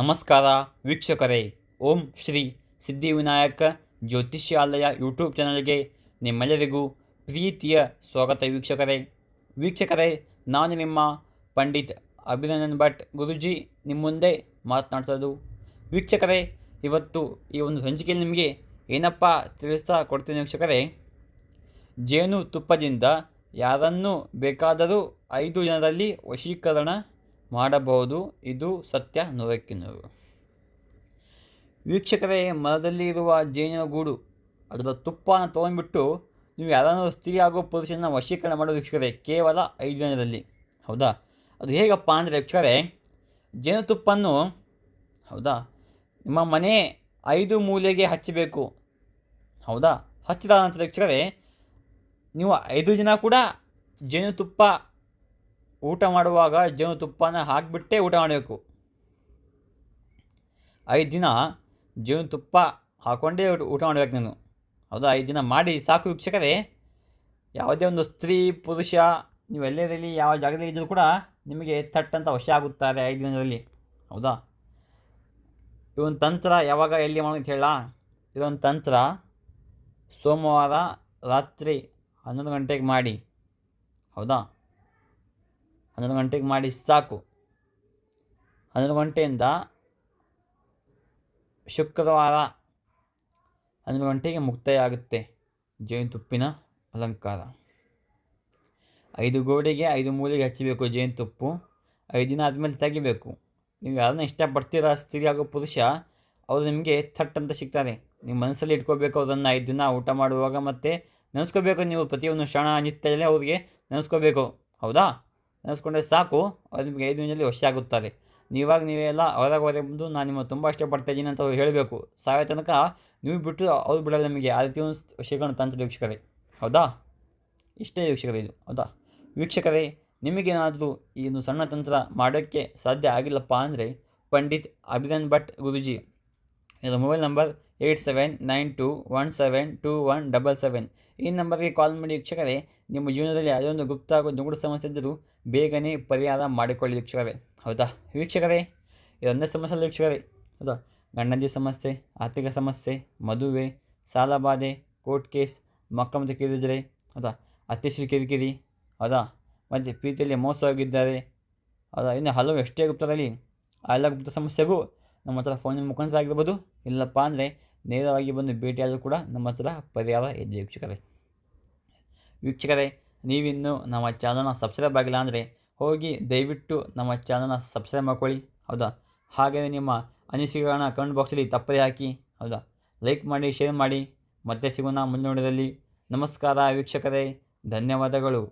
ನಮಸ್ಕಾರ ವೀಕ್ಷಕರೇ, ಓಂ ಶ್ರೀ ಸಿದ್ಧಿವಿನಾಯಕ ಜ್ಯೋತಿಷ್ಯಾಲಯ ಯೂಟ್ಯೂಬ್ ಚಾನಲ್ಗೆ ನಿಮ್ಮೆಲ್ಲರಿಗೂ ಪ್ರೀತಿಯ ಸ್ವಾಗತ ವೀಕ್ಷಕರೇ. ವೀಕ್ಷಕರೇ, ನಾನು ನಿಮ್ಮ ಪಂಡಿತ್ ಅಭಿನಂದನ್ ಭಟ್ ಗುರುಜಿ ನಿಮ್ಮ ಮುಂದೆ ಮಾತನಾಡ್ತದ್ದು ವೀಕ್ಷಕರೇ, ಇವತ್ತು ಈ ಒಂದು ಸಂಚಿಕೆಯಲ್ಲಿ ನಿಮಗೆ ಏನಪ್ಪ ತಿಳಿಸ್ತಾ ಕೊಡ್ತೀನಿ ವೀಕ್ಷಕರೇ. ಜೇನು ತುಪ್ಪದಿಂದ ಯಾರನ್ನು ಬೇಕಾದರೂ ಐದು ಜನರಲ್ಲಿ ವಶೀಕರಣ ಮಾಡಬಹುದು. ಇದು ಸತ್ಯ, ನೂರಕ್ಕೆ ನೂರು. ವೀಕ್ಷಕರೇ, ಮರದಲ್ಲಿ ಇರುವ ಜೇನಿನ ಗೂಡು ಅದರ ತುಪ್ಪನ ತೊಗೊಂಡ್ಬಿಟ್ಟು ನೀವು ಯಾರಾದರೂ ಸ್ತ್ರೀ ಹಾಗೂ ಪುರುಷನ ವಶೀಕರಣ ಮಾಡೋ ವೀಕ್ಷಕರೇ, ಕೇವಲ ಐದು ದಿನದಲ್ಲಿ. ಹೌದಾ? ಅದು ಹೇಗಪ್ಪ ಅಂದರೆ ವೀಕ್ಷಕರೇ ಜೇನುತುಪ್ಪನ್ನು ಹೌದಾ? ನಿಮ್ಮ ಮನೆ ಐದು ಮೂಲೆಗೆ ಹಚ್ಚಬೇಕು. ಹೌದಾ? ಹಚ್ಚಿದ ನಂತರ ವೀಕ್ಷಕರೇ, ನೀವು ಐದು ದಿನ ಕೂಡ ಜೇನುತುಪ್ಪ ಊಟ ಮಾಡುವಾಗ ಜೇನುತುಪ್ಪನ ಹಾಕಿಬಿಟ್ಟೇ ಊಟ ಮಾಡಬೇಕು. ಐದು ದಿನ ಜೇನುತುಪ್ಪ ಹಾಕ್ಕೊಂಡೇ ಊಟ ಮಾಡ್ಬೇಕು ನೀನು. ಹೌದಾ? ಐದು ದಿನ ಮಾಡಿ ಸಾಕು ವೀಕ್ಷಕರೇ. ಯಾವುದೇ ಒಂದು ಸ್ತ್ರೀ, ಪುರುಷ, ನೀವು ಎಲ್ಲೆಲ್ಲಿ ಯಾವ ಜಾಗದಲ್ಲಿ ಇದ್ದರೂ ಕೂಡ ನಿಮಗೆ ಥಟ್ ಅಂತ ವಶ ಆಗುತ್ತಾರೆ ಐದು ದಿನದಲ್ಲಿ. ಹೌದಾ? ಇವೊಂದು ತಂತ್ರ ಯಾವಾಗ ಎಲ್ಲಿ ಅಂತ ಹೇಳ ಇದೊಂದು ತಂತ್ರ ಸೋಮವಾರ ರಾತ್ರಿ ಹನ್ನೊಂದು ಗಂಟೆಗೆ ಮಾಡಿ. ಹೌದಾ? ಹನ್ನೊಂದು ಗಂಟೆಗೆ ಮಾಡಿ ಸಾಕು. ಹನ್ನೊಂದು ಗಂಟೆಯಿಂದ ಶುಕ್ರವಾರ ಹನ್ನೊಂದು ಗಂಟೆಗೆ ಮುಕ್ತಾಯ ಆಗುತ್ತೆ ಜೇನುತುಪ್ಪಿನ ಅಲಂಕಾರ. ಐದು ಗೋಡೆಗೆ ಐದು ಮೂಲೆಗೆ ಹಚ್ಚಬೇಕು ಜೇನುತುಪ್ಪು ಐದು ದಿನ ಆದಮೇಲೆ ತೆಗಿಬೇಕು. ನೀವು ಯಾರನ್ನ ಇಷ್ಟಪಡ್ತೀರ, ಸ್ತ್ರೀ ಹಾಗೂ ಪುರುಷ, ಅವರು ನಿಮಗೆ ಥಟ್ ಅಂತ ಸಿಗ್ತಾರೆ. ನೀವು ಮನಸ್ಸಲ್ಲಿ ಇಟ್ಕೋಬೇಕು ಅದನ್ನು ಐದು ದಿನ ಊಟ ಮಾಡುವಾಗ ಮತ್ತು ನೆನೆಸ್ಕೋಬೇಕು. ನೀವು ಪ್ರತಿಯೊಂದು ಕ್ಷಣ ನಿತ್ಯದಲ್ಲೇ ಅವ್ರಿಗೆ ನೆನೆಸ್ಕೋಬೇಕು. ಹೌದಾ? ನೆನೆಸ್ಕೊಂಡ್ರೆ ಸಾಕು, ಅದು ನಿಮಗೆ ಐದು ನಿಮಿಷದಲ್ಲಿ ವಶ ಆಗುತ್ತದೆ. ನೀವಾಗ ಎಲ್ಲ ಹೊರಗೆ ಹೊರಗೆ ಬಂದು ನಾನು ನಿಮ್ಮ ತುಂಬ ಇಷ್ಟಪಡ್ತಾ ಇದ್ದೀನಿ ಅಂತ ಅವ್ರು ಹೇಳಬೇಕು. ಸಾಯೋ ತನಕ ನೀವು ಬಿಟ್ಟು ಅವ್ರು ಬಿಡಲ್ಲ ನಿಮಗೆ, ಆ ರೀತಿ ಒಂದು ವಿಷಯಗಳನ್ನು ತಂತ್ರ ವೀಕ್ಷಕರೇ. ಹೌದಾ? ಇಷ್ಟೇ ವೀಕ್ಷಕರೇ ಇದು, ಹೌದಾ? ವೀಕ್ಷಕರೇ, ನಿಮಗೇನಾದರೂ ಈ ಒಂದು ಸಣ್ಣ ತಂತ್ರ ಮಾಡೋಕ್ಕೆ ಸಾಧ್ಯ ಆಗಿಲ್ಲಪ್ಪ ಅಂದರೆ ಪಂಡಿತ್ ಅಭಿನಂದ್ ಭಟ್ ಗುರುಜಿ. ಇದರ mobile number eight seven nine two one seven two one double seven. ಈ ನಂಬರ್ಗೆ ಕಾಲ್ ಮಾಡಿ ವೀಕ್ಷಕರೇ, ನಿಮ್ಮ ಜೀವನದಲ್ಲಿ ಯಾವುದೇ ಒಂದು ಗುಪ್ತ ಹಾಗೂ ನುಗುಡು ಸಮಸ್ಯೆ ಇದ್ದರೂ ಬೇಗನೆ ಪರಿಹಾರ ಮಾಡಿಕೊಳ್ಳಿ ವೀಕ್ಷಕರೇ. ಹೌದಾ? ವೀಕ್ಷಕರೇ, ಇದೊಂದೇ ಸಮಸ್ಯೆ ಅಲ್ಲ ವೀಕ್ಷಕರೇ. ಹೌದಾ? ಗಂಡಂದಿ ಸಮಸ್ಯೆ, ಆರ್ಥಿಕ ಸಮಸ್ಯೆ, ಮದುವೆ ಸಾಲಬಾಧೆ ಕೋರ್ಟ್ ಕೇಸ್, ಮಕ್ಕಳ ಮತ್ತು ಕಿರಿದರೆ ಹೌದಾ? ಅತ್ಯಶ್ರೀ ಕಿರಿಕಿರಿ, ಹೌದಾ? ಮತ್ತು ಪ್ರೀತಿಯಲ್ಲಿ ಮೋಸ ಹೋಗಿದ್ದಾರೆ ಹೌದಾ? ಇನ್ನು ಹಲವು ಎಷ್ಟೇ ಗುಪ್ತದಲ್ಲಿ ಆ ಎಲ್ಲ ಗುಪ್ತ ಸಮಸ್ಯೆಗೂ ನಮ್ಮ ಹತ್ರ ಫೋನಿನ ಮುಖಾಂತರ ಆಗಿರ್ಬೋದು. ಇಲ್ಲಪ್ಪ ಅಂದರೆ ನೇರವಾಗಿ ಬಂದು ಭೇಟಿಯಾದರೂ ಕೂಡ ನಮ್ಮ ಹತ್ರ ಪರಿಹಾರ ಇದೆ ವೀಕ್ಷಕರೇ. ವೀಕ್ಷಕರೇ, ನೀವಿನ್ನೂ ನಮ್ಮ ಚಾನಲ್ನ ಸಬ್ಸ್ಕ್ರೈಬ್ ಆಗಿಲ್ಲ ಅಂದರೆ ಹೋಗಿ ದಯವಿಟ್ಟು ನಮ್ಮ ಚಾನಲ್ನ ಸಬ್ಸ್ಕ್ರೈಬ್ ಮಾಡ್ಕೊಳ್ಳಿ, ಹೌದಾ? ಹಾಗೆಯೇ ನಿಮ್ಮ ಅನಿಸಿಕೆಗಳನ್ನ ಕಮೆಂಟ್ ಬಾಕ್ಸಲ್ಲಿ ತಪ್ಪದೆ ಹಾಕಿ, ಹೌದಾ? ಲೈಕ್ ಮಾಡಿ ಶೇರ್ ಮಾಡಿ, ಮತ್ತೆ ಸಿಗೋಣ ಮುಂದಿನ ನಮಸ್ಕಾರ ವೀಕ್ಷಕರೇ, ಧನ್ಯವಾದಗಳು.